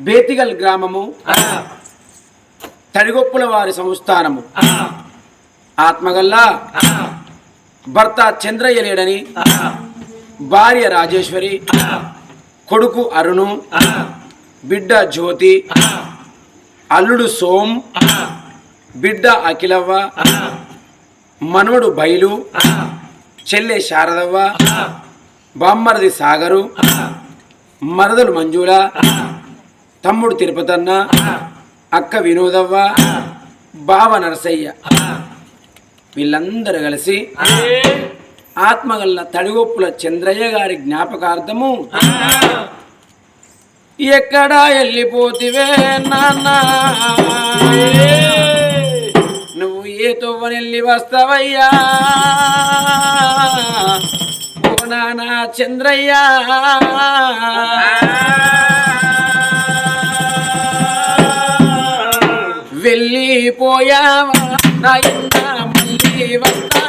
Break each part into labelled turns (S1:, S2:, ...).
S1: బేతిగల్ గ్రామము. తడిగొప్పుల వారి సంస్థానము. ఆత్మగల్లా. భర్త చంద్రయ్య లేడని. భార్య రాజేశ్వరి. కొడుకు అరుణు. బిడ్డ జ్యోతి. అల్లుడు సోమ్. బిడ్డ అఖిలవ్వ. మనవడు బయలు చెల్లె శారదవ్వ. బామ్మరది సాగరు. మరదలు మంజుల. తమ్ముడు తిరుపతన్న అక్క వినోదవ్వ బావ నరసయ్య. వీళ్ళందరూ కలిసి ఆత్మగల్ల తడిగొప్పుల చంద్రయ్య గారి జ్ఞాపకార్థము ఎక్కడా వెళ్ళిపోతివే నాన్న. నువ్వు ఏ తొవ్వనెళ్ళి వస్తావయ్యా? ఓ నాన్న చంద్రయ్య. వెళ్ళిపోయావా నాయన మళ్ళీ వస్తా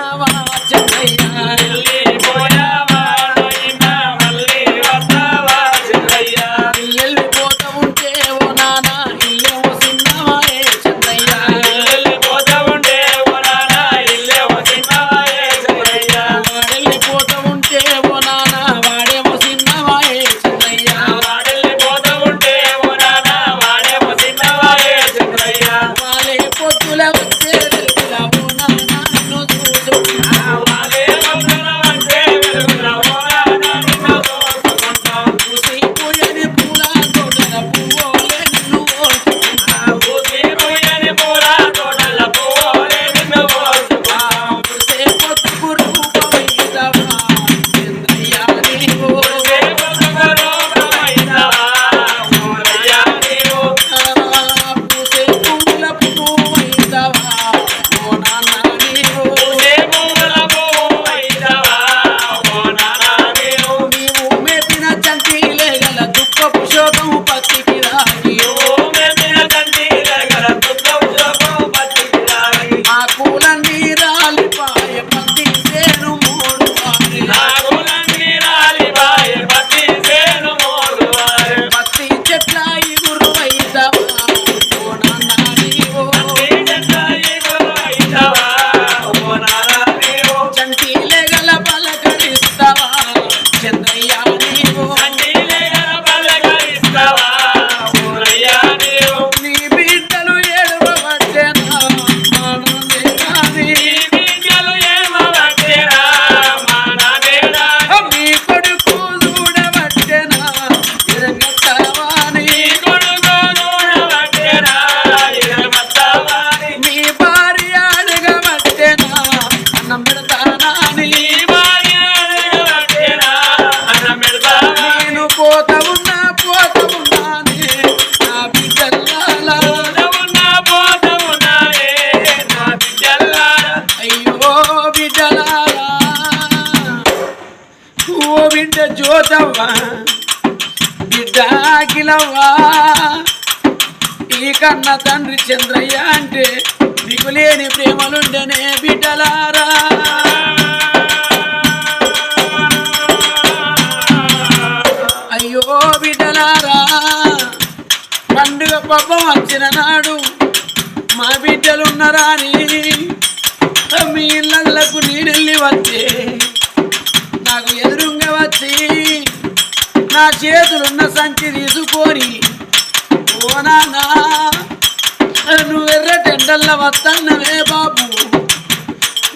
S1: బిడ్డ ఈ కన్న తండ్రి చంద్రయ్య అంటే నీకు లేని ప్రేమలుండనే బిడ్డలారా? అయ్యో బిడ్డలారా పండుగ పబ్బం వచ్చిన నాడు మా బిడ్డలున్నరా అని చేతులున్న సంచి తీసుకొని ఓ నాన్నా నువ్వు ఎర్ర టెండల్ల వస్తన్నవే బాబు.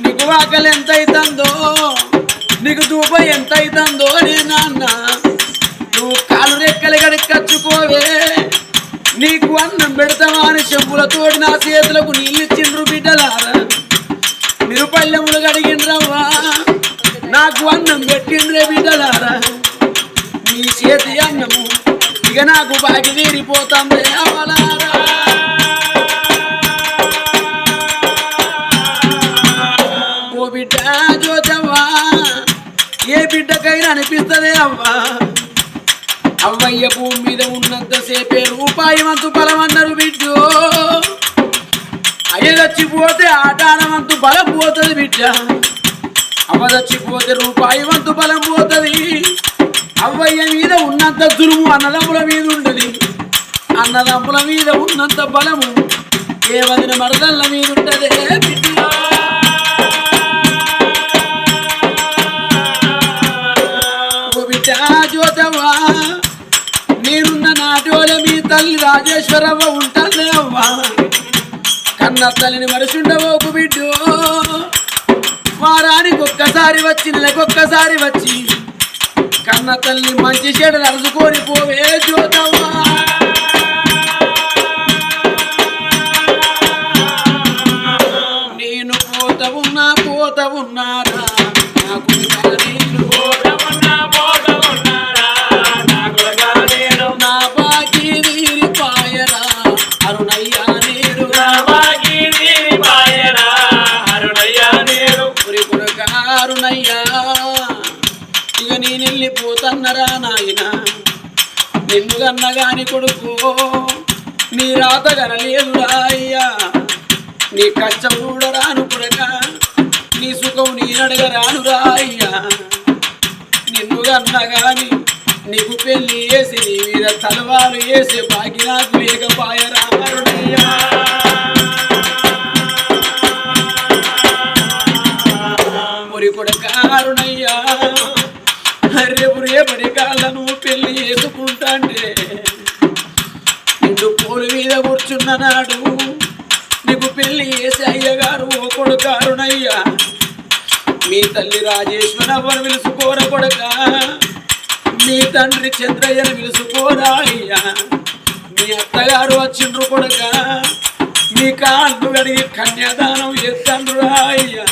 S1: నీకు వాకలు ఎంత అవుతుందో నీకు దూప ఎంత అవుతుందో నే నాన్న. నువ్వు కాలు రెక్కలు గడికచ్చుకోవే నీకు అన్నం పెడతావా అని చెంపులతోటి నా చేతులకు నీళ్ళు ఇచ్చిండ్రు బిడ్డలారా. మీరు పల్లెములు కడిగిండ్రవ్వా నాకు అన్నం పెట్టిండ్రే బిడ్డలారా. నీ చేతి అన్నము. ఇక నాకు బాగి తీరిపోతుంది అవలారా. ఓ బిడ్డ జోజవ్వా ఏ బిడ్డకైనా అనిపిస్తుంది అవ్వా. అవ్వయ్య భూమి మీద ఉన్నంతసేపే రూపాయి వంతు బలం అన్నారు బిడ్డు. అయ్య చచ్చిపోతే ఆటానవంతు బలం పోతుంది బిడ్డ. అవ్వ చచ్చిపోతే రూపాయి వంతు బలం పోతుంది. అవ్వయ్య మీద ఉన్నంత దురుము అన్నదమ్ముల మీద ఉండదు అన్నదమ్ముల మీద ఉన్నంత బలము ఏ వదిన మరదళ్ళ మీద ఉంటదే బిడ్డ. ఓ నేనున్న నాటోల మీ తల్లి రాజేశ్వరవ్వ ఉంటుంది అవ్వా. కన్న తల్లిని మరుచుండవోకు బిడ్డు. వారానికి ఒక్కసారి వచ్చి నెలకొక్కసారి వచ్చి కన్న తల్లి మంచి చెడు అరుచుకొని పోవే చూద్దామా నేనడగరానురా అయ్యా నిన్ను అన్నగాని నీకు పెళ్ళి వేసి నీ మీద తలవారు వేసే బాగి నాకు లేకపాయరా మురి కొడకారునయ్యా రేపు రేపటి కాళ్ళను పెళ్ళి చేసుకుంటాంటే నిన్ను పూలు మీద కూర్చున్న నాడు నీకు పెళ్ళి చేసి అయ్యగారు ఓ కొడుకారునయ్యా మీ తల్లి రాజేశ్వరవ్వను పిలుచుకోర కొడక. మీ తండ్రి చంద్రయ్యను పిలుచుకోరా అయ్యా. మీ అత్తగారు వచ్చిండ్రు కొడక. మీ కాళ్ళు అడిగి కన్యాదానం చేస్తాండ్రు అయ్యా.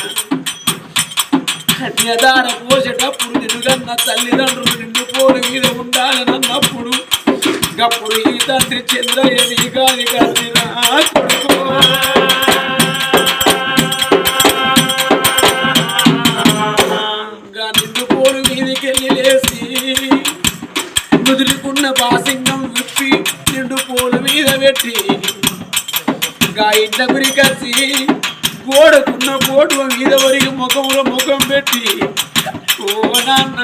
S1: కన్యదాన పోసేటప్పుడు నిన్నుగన్న తల్లిదండ్రులు నిన్ను పోరు మీద ఉండాలనన్నప్పుడు గప్పుడు ఈ తండ్రి చంద్రయ్య నీ గాలి గాలి కొడుకు. ముదురుకున్న బాసింగం విప్పి నిండు పూల మీద పెట్టి గా ఇంట కోడకున్న గోడకున్న గోడు మీద వరికి ముఖంలో ముఖం పెట్టి ఓ నాన్న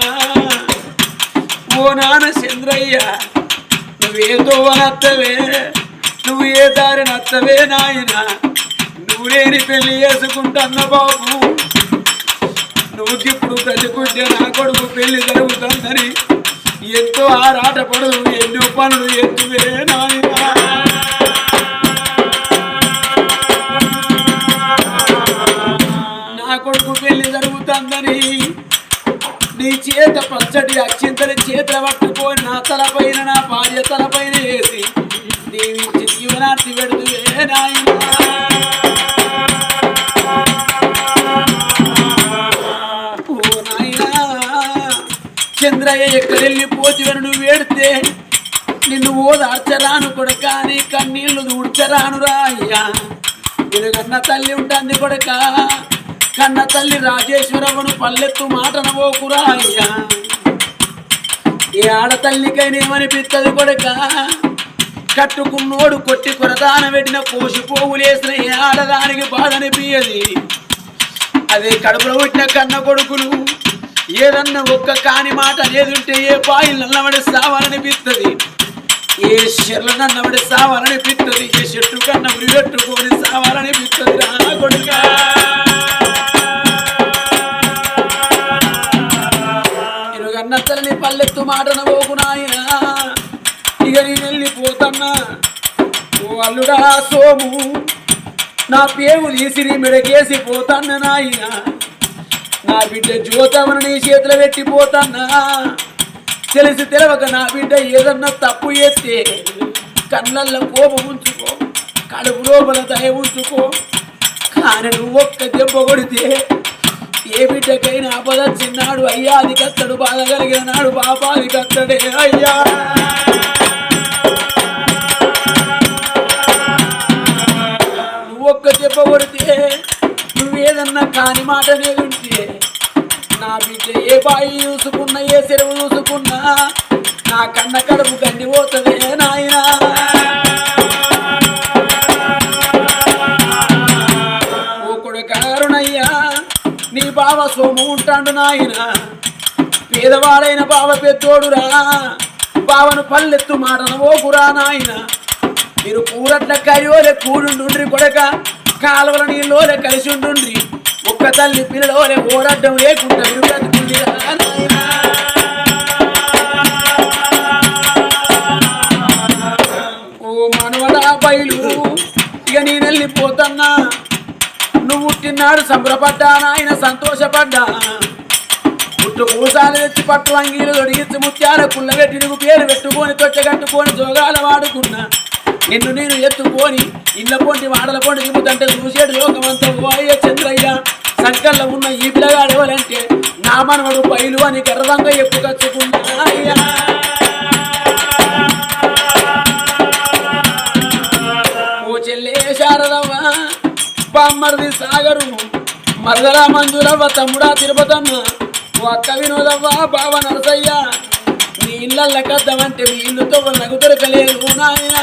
S1: ఓ నాన్న చంద్రయ్య నువ్వేదో అత్తవే? నువ్వు ఏ దారి నత్తవే నాయన? నువ్వు లేని పెళ్ళి చేసుకుంటున్న బాబు నువ్వు ఇప్పుడు తల్లికుంటే నా కొడుకు పెళ్ళి జరుగుతుందని ఎంతో ఆరాటపడదు ఎన్నో పనులు ఎత్తువే నాయనా. నా కొడుకు పెళ్ళి జరుగుతుందని నీ చేత పచ్చడి అక్షింతని చేత పట్టుకొని నా తలపైన నా భార్య తలపైన వేసి దీవించి జీవనార్థి పెడుతువే నాయనా. ఎక్కడెళ్ళిపోతివని నువ్వు వేడితే నిన్ను ఓదార్చరాను కొడక నీ కన్నీళ్ళు దూడ్చరాను రాయ్యా నేను కన్న తల్లి ఉంటుంది కొడక కన్న తల్లి రాజేశ్వరమ్మను పల్లెత్తు మాటనవోకురా అయ్యా. ఏ ఆడతల్లికైనా ఏమనిపిస్తుంది కొడక కట్టుకున్నోడు కొట్టి కొరదాన పెట్టిన కోసిపోవులేసిన ఏ ఆడదానికి బాధ అనిపించది అదే కడుపులో పుట్టిన కన్న కొడుకులు ఏదన్నా ఒక్క కాని మాట అనేది ఉంటే ఏ పాయిలు నల్లబడి సావాలనిపిస్తుంది ఏ చెర్ల నన్నబడి సావాలనిపిస్తుంది ఏ చెట్టు కన్నా ఉరి పెట్టుకొని సావాలనిపిస్తుంది రా కొడుక! కన్న తల్లి పల్లెత్తు మాటన పోకు నాయన. ఇక నేను వెళ్ళిపోతున్నా. ఓ అల్లుడా సోము నా పేగు తీసి మెడకేసి పోతాన్న నాయనా. నా బిడ్డ జ్యోతమను నీ చేతులు పెట్టిపోతానా? తెలిసి తెలవక నా బిడ్డ ఏదన్నా తప్పు ఎత్తే కళ్ళల్లో కోపం ఉంచుకో కడుపు లోపల దయ ఉంచుకో. కానీ నువ్వు ఒక్క దెబ్బ కొడితే ఏ బిడ్డకైనా ఆపద చిన్నాడు అయ్యా అది కత్తడు బాధ కలిగిన నాడు పాపాది కత్తడే అయ్యా. నువ్వు ఒక్క దెబ్బ కొడితే నువ్వేదన్నా కాని మాట నేను నా బిడ్డ ఏ బాయి చూసుకున్నా ఏ చెరువు చూసుకున్నా నా కన్న కడుపు గండి పోతుంది నాయనా. ఒకడు కారుణయ్యా నీ బావ సోము ఉంటాడు నాయన. పేదవాడైన బావ పెద్దోడురా బావను పల్లెత్తు మాటన ఓకురా నాయన. మీరు కూరట్ల కరియోలే కూడుండుండ్రి కొడక కాలువల నీళ్ళోలే కలిసి ఉండుండ్రి. ఒక్క తల్లి పిల్లలోనే పోరాటం లేకుండా మీరు ఓ మనవడా బయలు ఇక నేను వెళ్ళిపోతున్నా నువ్వు పుట్టినాడు సంబరపడ్డా నాయన సంతోషపడ్డా. పుట్టు పూసాలు తెచ్చి పట్టు అంగీలు తొడిగించి ముత్యాల కుళ్ళగట్టి నువ్వు పేరు పెట్టుకొని తొచ్చగట్టుకొని జోగాలు వాడుకున్నా. నిన్ను నేను ఎత్తుకొని ఇళ్ళ పొంటి వాడల పొంటి దిగుతంటే చూసేడు లోకమంతా పోయే ఉన్న ఈ పిల్లగాడు ఎవరంటే నా మనవడు బయలు అని గర్వంగా ఎప్పుకొచ్చుకున్నా అయ్యా ఓ చెల్లే శారదమ్మ బామ్మర్ది సాగరు మరదల మంజులవ్వ తమ్ముడా తిరుపతమ్మ ఓ అక్క వినోదవ్వ బావ నరసయ్య నీ ఇళ్ళ కద్దామంటే మీ ఇల్లుతో దొరకలేదు నాయనా.